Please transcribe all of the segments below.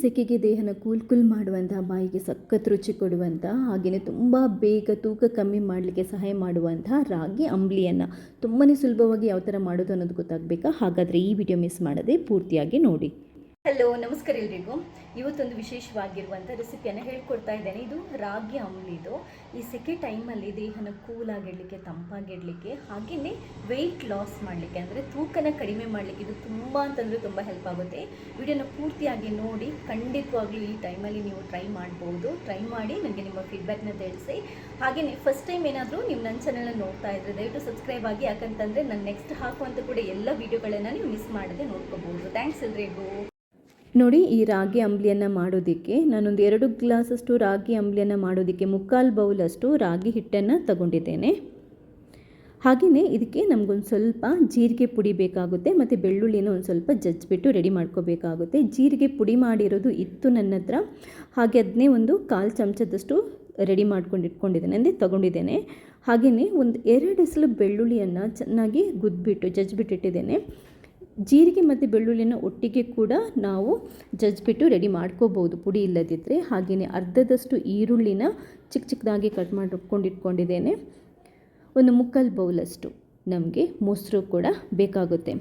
ಸೆಕೆಗೆ ದೇಹನ cool cool ಮಾಡುವಂಥ ಬಾಯಿಗೆ ಸಖತ್ ರುಚಿ ಕೊಡುವಂಥ ಹಾಗೆಯೇ ತುಂಬ ಬೇಗ ತೂಕ ಕಮ್ಮಿ ಮಾಡಲಿಕ್ಕೆ ಸಹಾಯ ಮಾಡುವಂತಹ ರಾಗಿ ಅಂಬ್ಲಿಯನ್ನು ತುಂಬಾ ಸುಲಭವಾಗಿ ಯಾವ ಥರ ಮಾಡೋದು ಅನ್ನೋದು ಗೊತ್ತಾಗಬೇಕಾ? ಹಾಗಾದರೆ ಈ ವಿಡಿಯೋ ಮಿಸ್ ಮಾಡದೆ ಪೂರ್ತಿಯಾಗಿ ನೋಡಿ. ಹಲೋ ನಮಸ್ಕಾರ ಎಲ್ರಿಗೂ. ಇವತ್ತೊಂದು ವಿಶೇಷವಾಗಿರುವಂಥ ರೆಸಿಪಿಯನ್ನು ಹೇಳ್ಕೊಡ್ತಾ ಇದ್ದೇನೆ. ಇದು ರಾಗಿ ಅಂಬ್ಲಿದು ಈ ಸೆಕೆ ಟೈಮಲ್ಲಿ ದೇಹನ ಕೂಲಾಗಿಡಲಿಕ್ಕೆ ತಂಪಾಗಿಡಲಿಕ್ಕೆ ಹಾಗೆಯೇ ವೆಯ್ಟ್ ಲಾಸ್ ಮಾಡಲಿಕ್ಕೆ, ಅಂದರೆ ತೂಕನ ಕಡಿಮೆ ಮಾಡಲಿಕ್ಕೆ ಇದು ತುಂಬ ಅಂತಂದರೆ ತುಂಬ ಹೆಲ್ಪ್ ಆಗುತ್ತೆ. ವಿಡಿಯೋನ ಪೂರ್ತಿಯಾಗಿ ನೋಡಿ, ಖಂಡಿತವಾಗ್ಲೂ ಈ ಟೈಮಲ್ಲಿ ನೀವು ಟ್ರೈ ಮಾಡ್ಬೋದು. ಟ್ರೈ ಮಾಡಿ ನನಗೆ ನಿಮ್ಮ ಫೀಡ್ಬ್ಯಾಕ್ನ ತಿಳಿಸಿ. ಹಾಗೆಯೇ ಫಸ್ಟ್ ಟೈಮ್ ಏನಾದರೂ ನೀವು ನನ್ನ ಚಾನಲ್ನ ನೋಡ್ತಾ ಇದ್ದರೆ ದಯವಿಟ್ಟು ಸಬ್ಸ್ಕ್ರೈಬ್ ಆಗಿ, ಯಾಕಂತಂದರೆ ನಾನು ನೆಕ್ಸ್ಟ್ ಹಾಕುವಂಥ ಕೂಡ ಎಲ್ಲ ವೀಡಿಯೋಗಳನ್ನು ನೀವು ಮಿಸ್ ಮಾಡದೆ ನೋಡ್ಕೋಬೋದು. ಥ್ಯಾಂಕ್ಸ್ ಎಲ್ರಿಗೂ. ನೋಡಿ, ಈ ರಾಗಿ ಅಂಬ್ಲಿಯನ್ನು ಮಾಡೋದಕ್ಕೆ, ನಾನೊಂದು ಎರಡು ಗ್ಲಾಸಷ್ಟು ರಾಗಿ ಅಂಬ್ಲಿಯನ್ನು ಮಾಡೋದಕ್ಕೆ ಮುಕ್ಕಾಲು ಬೌಲಷ್ಟು ರಾಗಿ ಹಿಟ್ಟನ್ನು ತಗೊಂಡಿದ್ದೇನೆ. ಹಾಗೆಯೇ ಇದಕ್ಕೆ ನಮಗೊಂದು ಸ್ವಲ್ಪ ಜೀರಿಗೆ ಪುಡಿ ಬೇಕಾಗುತ್ತೆ, ಮತ್ತು ಬೆಳ್ಳುಳ್ಳಿನ ಒಂದು ಸ್ವಲ್ಪ ಜಜ್ಜಿಬಿಟ್ಟು ರೆಡಿ ಮಾಡ್ಕೋಬೇಕಾಗುತ್ತೆ. ಜೀರಿಗೆ ಪುಡಿ ಮಾಡಿರೋದು ಇತ್ತು ನನ್ನ ಹತ್ರ, ಹಾಗೆ ಅದನ್ನೇ ಒಂದು ಕಾಲು ಚಮಚದಷ್ಟು ರೆಡಿ ಮಾಡ್ಕೊಂಡು ಇಟ್ಕೊಂಡಿದ್ದೇನೆ, ಅಂದರೆ ತೊಗೊಂಡಿದ್ದೇನೆ. ಹಾಗೆಯೇ ಒಂದು ಎರಡು ಎಸಲು ಬೆಳ್ಳುಳ್ಳಿಯನ್ನು ಚೆನ್ನಾಗಿ ಗುದ್ಬಿಟ್ಟು, ಜಜ್ಜಿಬಿಟ್ಟಿಟ್ಟಿದ್ದೇನೆ. ಜೀರಿಗೆ ಮತ್ತು ಬೆಳ್ಳುಳ್ಳಿನ ಒಟ್ಟಿಗೆ ಕೂಡ ನಾವು ಜಜ್ಜಿಬಿಟ್ಟು ರೆಡಿ ಮಾಡ್ಕೋಬೋದು. ಪುಡಿ ಇಲ್ಲದಿದ್ದರೆ ಹಾಗೆಯೇ ಅರ್ಧದಷ್ಟು ಈರುಳ್ಳಿನ ಚಿಕ್ಕ ಚಿಕ್ಕದಾಗಿ ಕಟ್ ಮಾಡಿಕೊಂಡಿಟ್ಕೊಂಡಿದ್ದೇನೆ ಒಂದು ಮುಕ್ಕಲ್ ಬೌಲಷ್ಟು ನಮಗೆ ಮೊಸರು ಕೂಡ ಬೇಕಾಗುತ್ತೆ.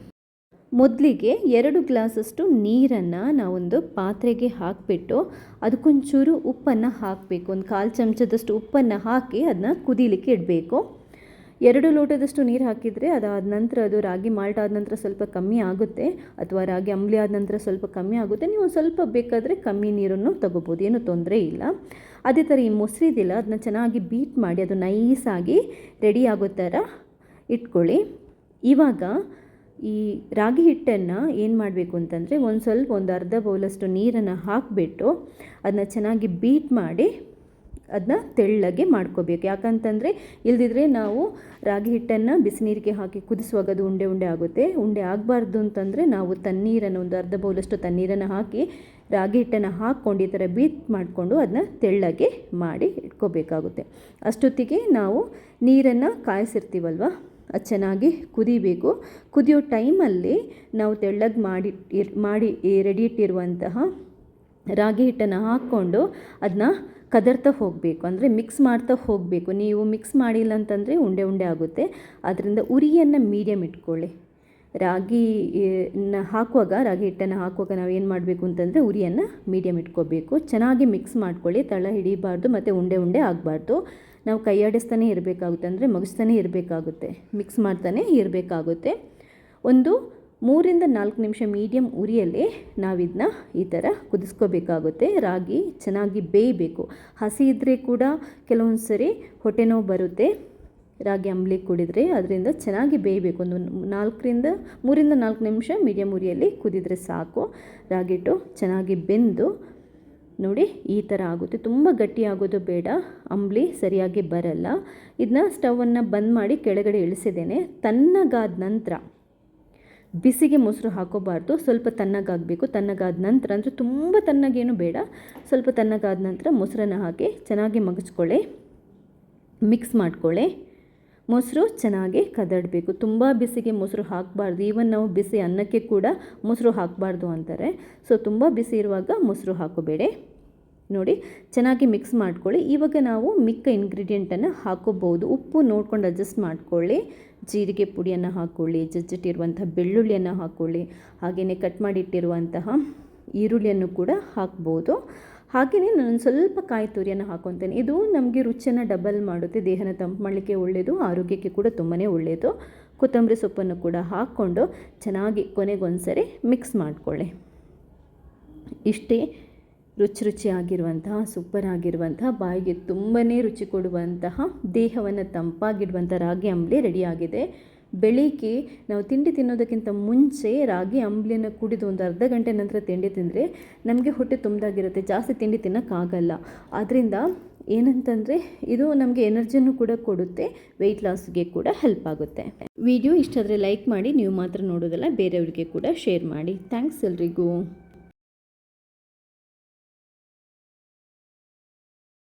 ಮೊದಲಿಗೆ ಎರಡು ಗ್ಲಾಸಷ್ಟು ನೀರನ್ನು ನಾವೊಂದು ಪಾತ್ರೆಗೆ ಹಾಕಿಬಿಟ್ಟು ಅದಕ್ಕೊಂಚೂರು ಉಪ್ಪನ್ನು ಹಾಕಬೇಕು. ಒಂದು ಕಾಲು ಚಮಚದಷ್ಟು ಉಪ್ಪನ್ನು ಹಾಕಿ ಅದನ್ನ ಕುದೀಲಿಕ್ಕೆ ಇಡಬೇಕು. ಎರಡು ಲೋಟದಷ್ಟು ನೀರು ಹಾಕಿದರೆ ಅದಾದ ನಂತರ ಅದು ರಾಗಿ ಮಾಲ್ಟ್ ಆದ ನಂತರ ಸ್ವಲ್ಪ ಕಮ್ಮಿ ಆಗುತ್ತೆ, ಅಥವಾ ರಾಗಿ ಅಂಬ್ಲಿ ಆದ ನಂತರ ಸ್ವಲ್ಪ ಕಮ್ಮಿ ಆಗುತ್ತೆ. ನೀವು ಸ್ವಲ್ಪ ಬೇಕಾದರೆ ಕಮ್ಮಿ ನೀರನ್ನು ತಗೋಬೋದು, ಏನೂ ತೊಂದರೆ ಇಲ್ಲ. ಅದೇ ಥರ ಈ ಮೊಸರಿದಿಲ್ಲ ಅದನ್ನ ಚೆನ್ನಾಗಿ ಬೀಟ್ ಮಾಡಿ, ಅದು ನೈಸಾಗಿ ರೆಡಿ ಆಗೋ ಥರ ಇಟ್ಕೊಳ್ಳಿ. ಇವಾಗ ಈ ರಾಗಿ ಹಿಟ್ಟನ್ನು ಏನು ಮಾಡಬೇಕು ಅಂತಂದರೆ ಒಂದು ಸ್ವಲ್ಪ ಒಂದು ಅರ್ಧ ಬೌಲಷ್ಟು ನೀರನ್ನು ಹಾಕಿಬಿಟ್ಟು ಅದನ್ನ ಚೆನ್ನಾಗಿ ಬೀಟ್ ಮಾಡಿ ಅದನ್ನ ತೆಳ್ಳಗೆ ಮಾಡ್ಕೋಬೇಕು. ಯಾಕಂತಂದರೆ ಇಲ್ದಿದ್ರೆ ನಾವು ರಾಗಿ ಹಿಟ್ಟನ್ನು ಬಿಸಿನೀರಿಗೆ ಹಾಕಿ ಕುದಿಸುವಾಗ ಅದು ಉಂಡೆ ಉಂಡೆ ಆಗುತ್ತೆ. ಉಂಡೆ ಆಗಬಾರ್ದು ಅಂತಂದರೆ ನಾವು ತಣ್ಣೀರನ್ನು ಒಂದು ಅರ್ಧ ಬೌಲಷ್ಟು ತಣ್ಣೀರನ್ನು ಹಾಕಿ ರಾಗಿ ಹಿಟ್ಟನ್ನು ಹಾಕ್ಕೊಂಡು ಈ ಥರ ಬೀಟ್ ಮಾಡಿಕೊಂಡು ಅದನ್ನ ತೆಳ್ಳಗೆ ಮಾಡಿ ಇಟ್ಕೋಬೇಕಾಗುತ್ತೆ. ಅಷ್ಟೊತ್ತಿಗೆ ನಾವು ನೀರನ್ನು ಕಾಯಿಸಿರ್ತೀವಲ್ವ? ಅದು ಚೆನ್ನಾಗಿ ಕುದಿಬೇಕು. ಕುದಿಯೋ ಟೈಮಲ್ಲಿ ನಾವು ತೆಳ್ಳಗೆ ಮಾಡಿ ಮಾಡಿ ರೆಡಿ ಇಟ್ಟಿರುವಂತಹ ರಾಗಿ ಹಿಟ್ಟನ್ನು ಹಾಕ್ಕೊಂಡು ಅದನ್ನ ಕದರ್ತಾ ಹೋಗಬೇಕು, ಅಂದರೆ ಮಿಕ್ಸ್ ಮಾಡ್ತಾ ಹೋಗಬೇಕು. ನೀವು ಮಿಕ್ಸ್ ಮಾಡಿಲ್ಲ ಅಂತಂದರೆ ಉಂಡೆ ಉಂಡೆ ಆಗುತ್ತೆ. ಅದರಿಂದ ಉರಿಯನ್ನು ಮೀಡಿಯಮ್ ಇಟ್ಕೊಳ್ಳಿ. ರಾಗಿ ಹಾಕುವಾಗ, ರಾಗಿ ಹಿಟ್ಟನ್ನು ಹಾಕುವಾಗ ನಾವು ಏನು ಮಾಡಬೇಕು ಅಂತಂದರೆ ಉರಿಯನ್ನು ಮೀಡಿಯಮ್ ಇಟ್ಕೋಬೇಕು. ಚೆನ್ನಾಗಿ ಮಿಕ್ಸ್ ಮಾಡ್ಕೊಳ್ಳಿ. ತಳ ಹಿಡಿಬಾರ್ದು, ಮತ್ತು ಉಂಡೆ ಉಂಡೆ ಆಗಬಾರ್ದು. ನಾವು ಕೈಯಾಡಿಸ್ತಾನೆ ಇರಬೇಕಾಗುತ್ತೆ ಅಂದರೆ ಮಗಿಸ್ತಾನೆ ಇರಬೇಕಾಗುತ್ತೆ. ಮಿಕ್ಸ್ ಮಾಡ್ತಾನೆ ಇರಬೇಕಾಗುತ್ತೆ. ಒಂದು ಮೂರಿಂದ ನಾಲ್ಕು ನಿಮಿಷ ಮೀಡಿಯಂ ಉರಿಯಲ್ಲಿ ನಾವಿದನ್ನ ಈ ಥರ ಕುದಿಸ್ಕೋಬೇಕಾಗುತ್ತೆ. ರಾಗಿ ಚೆನ್ನಾಗಿ ಬೇಯಬೇಕು. ಹಸಿ ಇದ್ದರೆ ಕೂಡ ಕೆಲವೊಂದು ಸರಿ ಹೊಟ್ಟೆ ಬರುತ್ತೆ. ರಾಗಿ ಅಂಬ್ಲಿ ಕುಡಿದರೆ ಅದರಿಂದ ಚೆನ್ನಾಗಿ ಬೇಯಬೇಕು. ಒಂದು ನಾಲ್ಕರಿಂದ ಮೂರಿಂದ ನಾಲ್ಕು ನಿಮಿಷ ಮೀಡಿಯಂ ಉರಿಯಲ್ಲಿ ಕುದಿದ್ರೆ ಸಾಕು. ರಾಗಿಟ್ಟು ಚೆನ್ನಾಗಿ ಬೆಂದು ನೋಡಿ ಈ ಥರ ಆಗುತ್ತೆ. ತುಂಬ ಗಟ್ಟಿ ಆಗೋದು ಬೇಡ. ಅಂಬ್ಲಿ ಸರಿಯಾಗಿ ಬರಲ್ಲ. ಇದನ್ನ ಸ್ಟವನ್ನು ಬಂದ್ ಮಾಡಿ ಕೆಳಗಡೆ ಇಳಿಸಿದ್ದೇನೆ. ತಣ್ಣಗಾದ ನಂತರ ಬಿಸಿಗೆ ಮೊಸರು ಹಾಕೋಬಾರ್ದು, ಸ್ವಲ್ಪ ತಣ್ಣಗಾಗಬೇಕು. ತಣ್ಣಗಾದ ನಂತರ ಅಂದರೆ ತುಂಬ ತಣ್ಣಗೇನು ಬೇಡ. ಸ್ವಲ್ಪ ತಣ್ಣಗಾದ ನಂತರ ಮೊಸರನ್ನು ಹಾಕಿ ಚೆನ್ನಾಗಿ ಮಗಚ್ಕೊಳ್ಳಿ. ಮಿಕ್ಸ್ ಮಾಡ್ಕೊಳ್ಳಿ. ಮೊಸರು ಚೆನ್ನಾಗಿ ಕದಡಬೇಕು. ತುಂಬ ಬಿಸಿಗೆ ಮೊಸರು ಹಾಕಬಾರ್ದು. ಈವನ್ ನಾವು ಬಿಸಿ ಅನ್ನಕ್ಕೆ ಕೂಡ ಮೊಸರು ಹಾಕಬಾರ್ದು ಅಂತಾರೆ. ಸೊ ತುಂಬ ಬಿಸಿ ಇರುವಾಗ ಮೊಸರು ಹಾಕೋಬೇಡಿ. ನೋಡಿ, ಚೆನ್ನಾಗಿ ಮಿಕ್ಸ್ ಮಾಡ್ಕೊಳ್ಳಿ. ಇವಾಗ ನಾವು ಮಿಕ್ಕ ಇಂಗ್ರೀಡಿಯೆಂಟನ್ನು ಹಾಕೋಬೋದು ಉಪ್ಪು ನೋಡ್ಕೊಂಡು ಅಡ್ಜಸ್ಟ್ ಮಾಡ್ಕೊಳ್ಳಿ. ಜೀರಿಗೆ ಪುಡಿಯನ್ನು ಹಾಕ್ಕೊಳ್ಳಿ ಜಜ್ಜಿಟ್ಟಿರುವಂಥ ಬೆಳ್ಳುಳ್ಳಿಯನ್ನು ಹಾಕ್ಕೊಳ್ಳಿ ಹಾಗೆಯೇ ಕಟ್ ಮಾಡಿಟ್ಟಿರುವಂತಹ ಈರುಳ್ಳಿಯನ್ನು ಕೂಡ ಹಾಕ್ಬೋದು. ಹಾಗೆಯೇ ನಾನು ಸ್ವಲ್ಪ ಕಾಯಿ ತುರಿಯನ್ನು ಹಾಕೊತೇನೆ. ಇದು ನಮಗೆ ರುಚಿಯನ್ನು ಡಬಲ್ ಮಾಡುತ್ತೆ. ದೇಹನ ತಂಪು ಮಾಡಲಿಕ್ಕೆ ಒಳ್ಳೆಯದು ಆರೋಗ್ಯಕ್ಕೆ ಕೂಡ ತುಂಬಾ ಒಳ್ಳೆಯದು ಕೊತ್ತಂಬರಿ ಸೊಪ್ಪನ್ನು ಕೂಡ ಹಾಕ್ಕೊಂಡು ಚೆನ್ನಾಗಿ ಕೊನೆಗೊಂದ್ಸರಿ ಮಿಕ್ಸ್ ಮಾಡಿಕೊಳ್ಳಿ. ಇಷ್ಟೇ. ರುಚಿ ರುಚಿಯಾಗಿರುವಂತಹ ಸೂಪರ್ ಆಗಿರುವಂತಹ ಬಾಯಿಗೆ ತುಂಬಾ ರುಚಿ ಕೊಡುವಂತಹ, ದೇಹವನ್ನು ತಂಪಾಗಿಡುವಂಥ ರಾಗಿ ಅಂಬ್ಲಿ ರೆಡಿಯಾಗಿದೆ. ಬೆಳಿಗ್ಗೆ ನಾವು ತಿಂಡಿ ತಿನ್ನೋದಕ್ಕಿಂತ ಮುಂಚೆ ರಾಗಿ ಅಂಬ್ಲಿಯನ್ನು ಕುಡಿದು ಒಂದು ಅರ್ಧ ಗಂಟೆ ನಂತರ ತಿಂಡಿ ತಿಂದರೆ ನಮಗೆ ಹೊಟ್ಟೆ ತುಂಬದಾಗಿರುತ್ತೆ. ಜಾಸ್ತಿ ತಿಂಡಿ ತಿನ್ನೋಕ್ಕಾಗಲ್ಲ. ಆದ್ದರಿಂದ ಏನಂತಂದರೆ ಇದು ನಮಗೆ ಎನರ್ಜಿಯನ್ನು ಕೂಡ ಕೊಡುತ್ತೆ ವೆಯ್ಟ್ ಲಾಸ್ಗೆ ಕೂಡ ಹೆಲ್ಪ್ ಆಗುತ್ತೆ. ವಿಡಿಯೋ ಇಷ್ಟಾದರೆ ಲೈಕ್ ಮಾಡಿ, ನೀವು ಮಾತ್ರ ನೋಡೋದಲ್ಲ, ಬೇರೆಯವ್ರಿಗೆ ಕೂಡ ಶೇರ್ ಮಾಡಿ. ಥ್ಯಾಂಕ್ಸ್ ಎಲ್ರಿಗೂ.